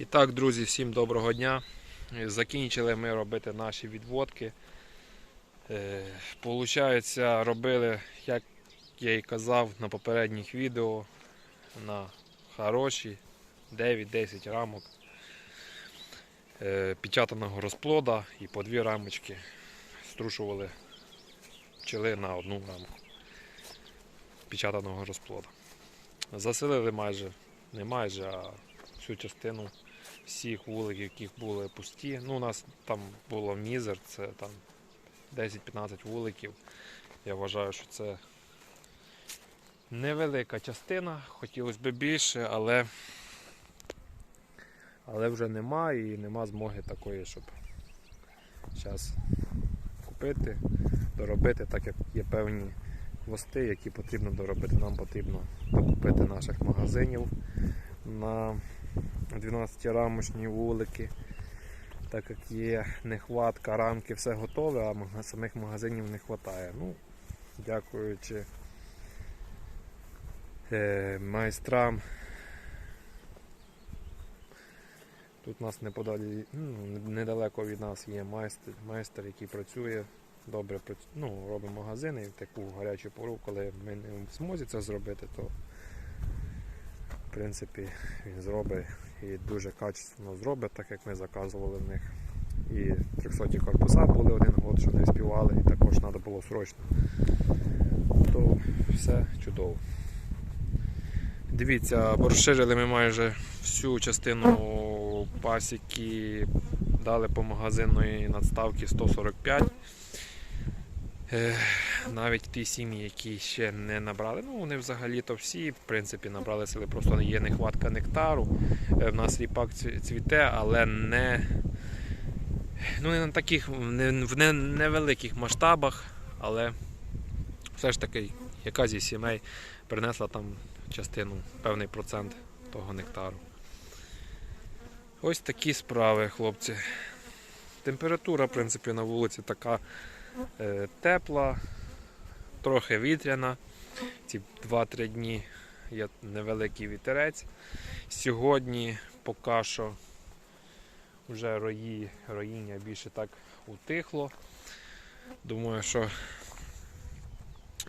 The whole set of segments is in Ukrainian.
І так, друзі, всім доброго дня. Закінчили ми робити наші відводки. Е, Получається, робили, як я і казав на попередніх відео, на хороші 9-10 рамок е, печатаного розплода і по дві рамочки струшували пчели на одну рамку печатаного розплода. Заселили майже, не майже, а всю частину всіх вуликів, яких були пусті. Ну, у нас там було мізер, це там 10-15 вуликів. Я вважаю, що це невелика частина, хотілося б більше, але, але вже нема і нема змоги такої, щоб зараз купити, доробити, так як є певні хвости, які потрібно доробити. Нам потрібно докупити наших магазинів на 12-рамочні вулики, так як є нехватка, рамки, все готове, а самих магазинів не вистачає. Ну, дякуючи е, майстрам. Тут у нас неподалі, ну, недалеко від нас є майстер, майстер який працює, добре ну, робить магазини і в таку гарячу пору, коли ми не в змозі це зробити, то в принципі він зробить і дуже качественно зробить, так як ми заказували в них. І 300 корпуса були один год, що не співали, і також треба було срочно. То все чудово. Дивіться, розширили ми майже всю частину пасіки, дали по магазинної надставки 145. Навіть ті сім'ї, які ще не набрали, ну вони взагалі-то всі, в принципі, набрали сили, просто є нехватка нектару. Е, В нас ріпак цвіте, але не, ну, не на таких не, в не- невеликих масштабах, але все ж таки якась із сімей принесла там частину, певний процент того нектару. Ось такі справи, хлопці. Температура, в принципі, на вулиці така е, тепла, трохи вітряна. Ці 2-3 дні є невеликий вітерець. Сьогодні поки що вже рої, роїння більше так утихло. Думаю, що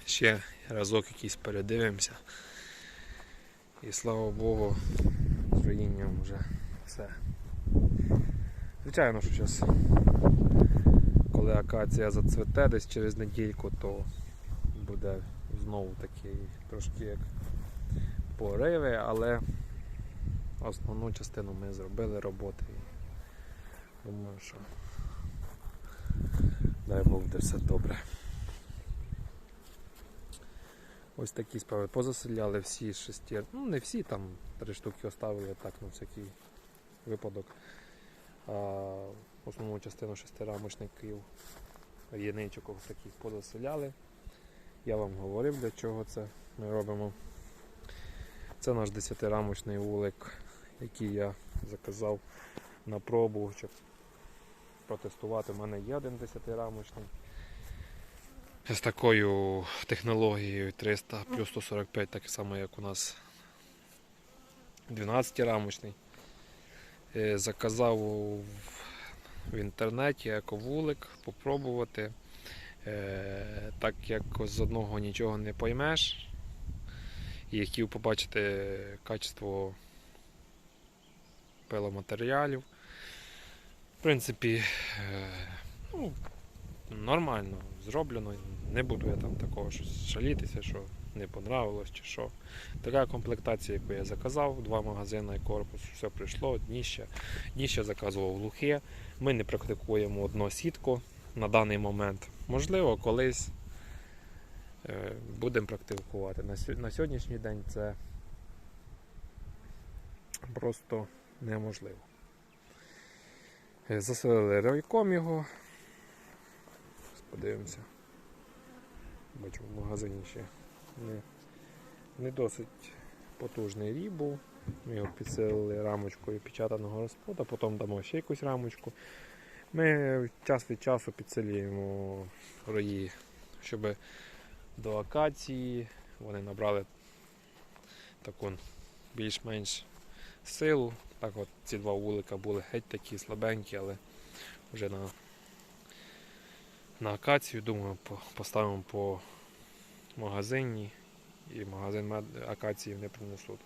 ще разок якийсь передивимося. І слава Богу, з роїнням вже все. Звичайно, що зараз, коли акація зацвете десь через недільку, то буде знову такий трошки як пориви, але основну частину ми зробили роботи. Думаю, що дай Бог буде все добре. Ось такі справи. Позаселяли всі шесті, ну не всі, там три штуки оставили так на всякий випадок. А основну частину шестирамочників єничок таких позаселяли. Я вам говорив, для чого це ми робимо. Це наш 10-рамочний вулик, який я заказав на пробу, щоб протестувати. У мене є один 10-рамочний. З такою технологією 300 плюс 145, так само як у нас 12-рамочний. Е, Заказав в інтернеті ековулик, попробувати. Е, Так як з одного нічого не поймеш. І хотів побачити качество пиломатеріалів. В принципі, е, ну, нормально зроблено. Не буду я там такого щось шалітися, що не понравилось чи що. Така комплектація, яку я заказав, два магазини і корпус, все прийшло, дніще. Дніще заказував глухе. Ми не практикуємо одну сітку на даний момент. Можливо, колись е, будемо практикувати. На, сьогоднішній день це просто неможливо. Е, Заселили райком його. Подивимося. Бачу, в магазині ще не, не досить потужний рій був. Ми його підсилили рамочкою печатаного розплода, потім дамо ще якусь рамочку. Ми час від часу підсилюємо рої, щоб до акації вони набрали таку більш-менш силу, Так от ці два вулика були геть такі слабенькі, але вже на, на акацію, думаю, поставимо по магазині і магазин акації не принесуть.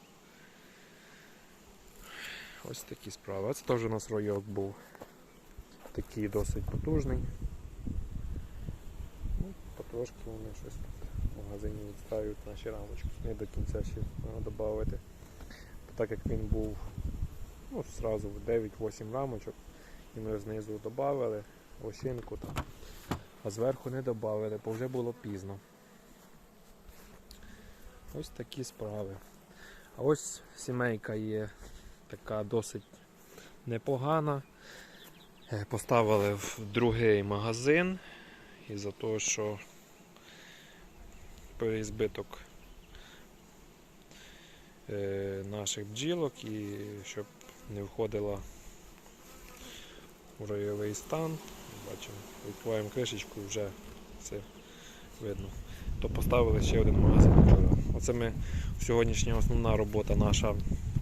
Ось такі справи. А це теж у нас ройок був такий досить потужний. Ну, потрошки вони щось тут в магазині відставлюють наші рамочки. Не до кінця ще додати. Так як він був ну, зразу в 9-8 рамочок, і ми знизу додали лосинку там, а зверху не додали, бо вже було пізно. Ось такі справи. А ось сімейка є така досить непогана. Е, Поставили в другий магазин із-за того, що переізбиток е, наших бджілок і щоб не входила в ройовий стан. Бачимо, відкриваємо кришечку вже все видно. То поставили ще один магазин вчора. Оце ми сьогоднішня основна робота наша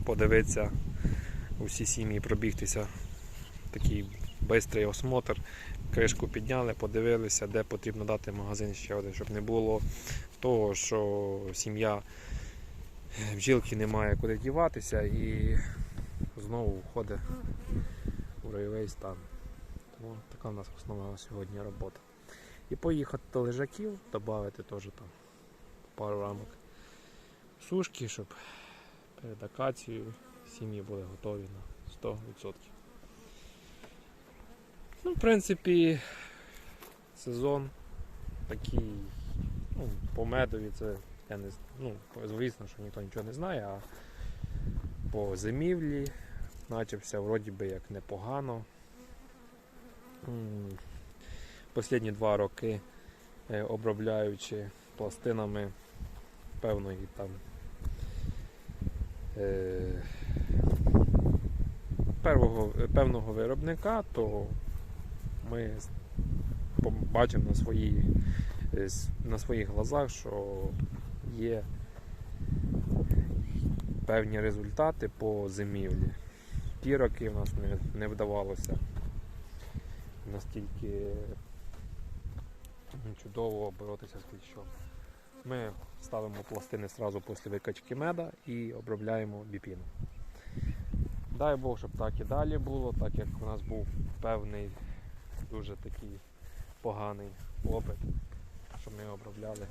подивитися усі сім'ї, пробігтися. Такий швидкий осмотр. Кришку підняли, подивилися, де потрібно дати магазин ще один, щоб не було того, що сім'я е, бджілки немає куди діватися і знову входить у ройовий стан. Тому така у нас основна сьогодні робота. І поїхати до лежаків, додати теж там пару рамок сушки, щоб перед акацією сім'ї були готові на 100%. Ну, в принципі, сезон такий, ну, по медові це я не ну, звісно, що ніхто нічого не знає, а по зимівлі начався вроді би як непогано. М, Останні два роки е, обробляючи пластинами певної там е, первого, певного виробника, то ми побачимо на, свої, е, на своїх глазах, що є певні результати по зимівлі. Ті роки в нас не, не вдавалося настільки чудово боротися з кліщом. Ми ставимо пластини одразу після викачки меда і обробляємо біпіном. Дай Бог, щоб так і далі було, так як у нас був певний дуже такий поганий опит, що ми обробляли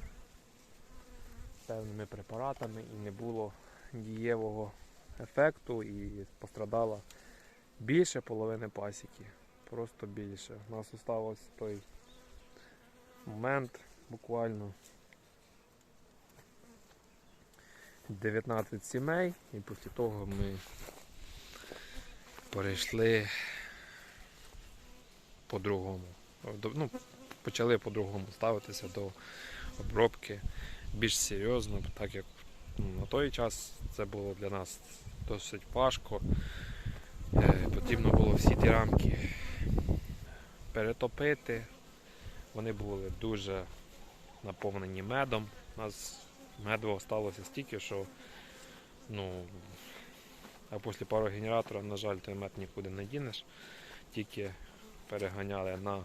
певними препаратами і не було дієвого ефекту і пострадала більше половини пасіки. Просто більше. У нас залишилось той момент буквально 19 сімей і після того ми перейшли по-другому. Ну, почали по-другому ставитися до обробки більш серйозно, так як ну, на той час це було для нас досить важко. Е, Потрібно було всі ті рамки перетопити. Вони були дуже наповнені медом. У нас меду сталося стільки, що ну, а після парогенератора, на жаль, той мед нікуди не дінеш. Тільки переганяли на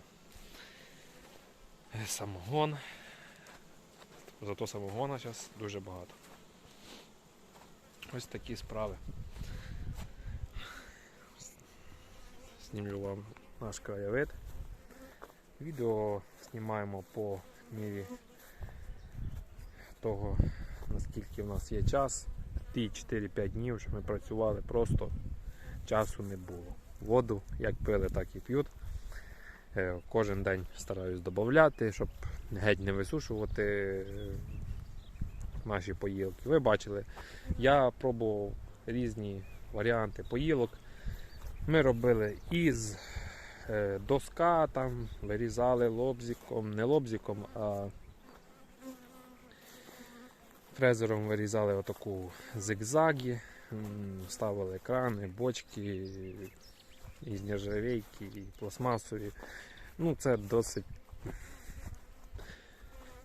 е, самогон. Зато самогона зараз дуже багато. Ось такі справи. Знімлю вам наш краєвид. Відео знімаємо по мірі того, наскільки в нас є час. Ті 4-5 днів, що ми працювали, просто часу не було. Воду як пили, так і п'ють. Е, Кожен день стараюсь додати, щоб геть не висушувати е, наші поїлки. Ви бачили, я пробував різні варіанти поїлок. Ми робили із е, доска, там, вирізали лобзиком, не лобзиком, а фрезером вирізали отаку зигзаги, ставили крани, бочки із нержавейки, і пластмасові. Ну, це досить.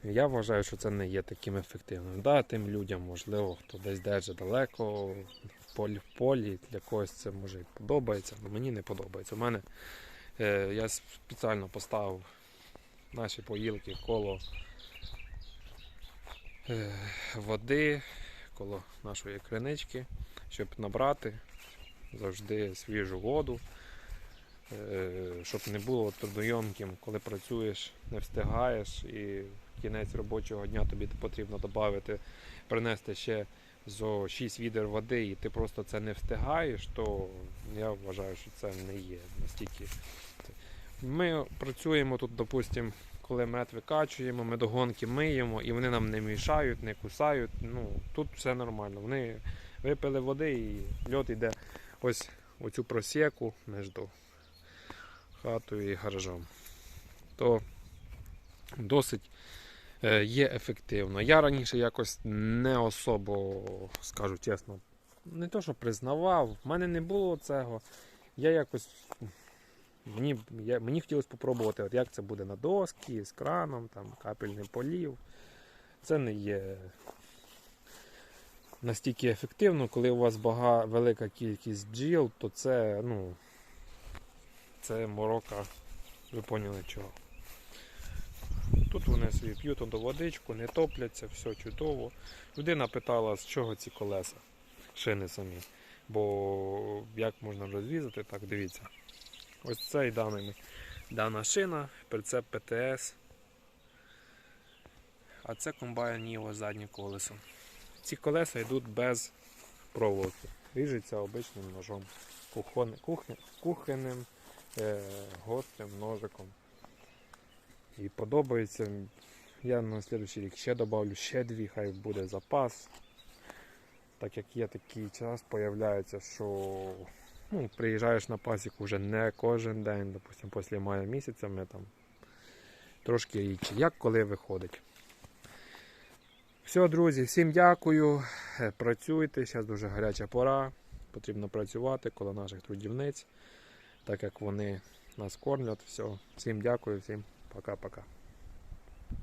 Я вважаю, що це не є таким ефективним. Да, тим людям, можливо, хто десь держить далеко, полі в полі, для когось це може і подобається, але мені не подобається. У мене е, я спеціально поставив наші поїлки коло е, води, коло нашої кринички, щоб набрати завжди свіжу воду, щоб не було трудойомким, коли працюєш, не встигаєш і кінець робочого дня тобі потрібно додати, принести ще зо 6 відер води, і ти просто це не встигаєш, то я вважаю, що це не є настільки. Ми працюємо тут, допустимо, коли мед викачуємо, ми догонки миємо, і вони нам не мішають, не кусають. Ну, тут все нормально. Вони випили води і льот йде ось оцю просіку між хатою і гаражом. То досить е, є ефективно. Я раніше якось не особо, скажу чесно, не то, що признавав, в мене не було цього. Я якось. Мені, я, мені хотілося спробувати, як це буде на доски, з краном, там, капельний полів. Це не є настільки ефективно, коли у вас бага, велика кількість бджіл, то це, ну, це морока, ви поняли чого. Тут вони собі п'ють до водичку, не топляться, все чудово. Людина питала, з чого ці колеса, шини самі. Бо як можна розвізати, так дивіться. Ось цей даний, дана шина, прицеп ПТС. А це комбайн Ніво заднє колесо. Ці колеса йдуть без проволоки. Ріжеться обичним ножом. Кухонним е, гострим ножиком. І подобається. Я на наступний рік ще додавлю ще дві, хай буде запас. Так як є такий час, появляється, що ну, приїжджаєш на пасіку вже не кожен день, допустимо, після мая місяця ми там трошки рідше. Як коли виходить. Все, друзі, всім дякую. Е, Працюйте, зараз дуже гаряча пора. Потрібно працювати коло наших трудівниць, так як вони нас кормлять. Все. Всім дякую, всім пока-пока.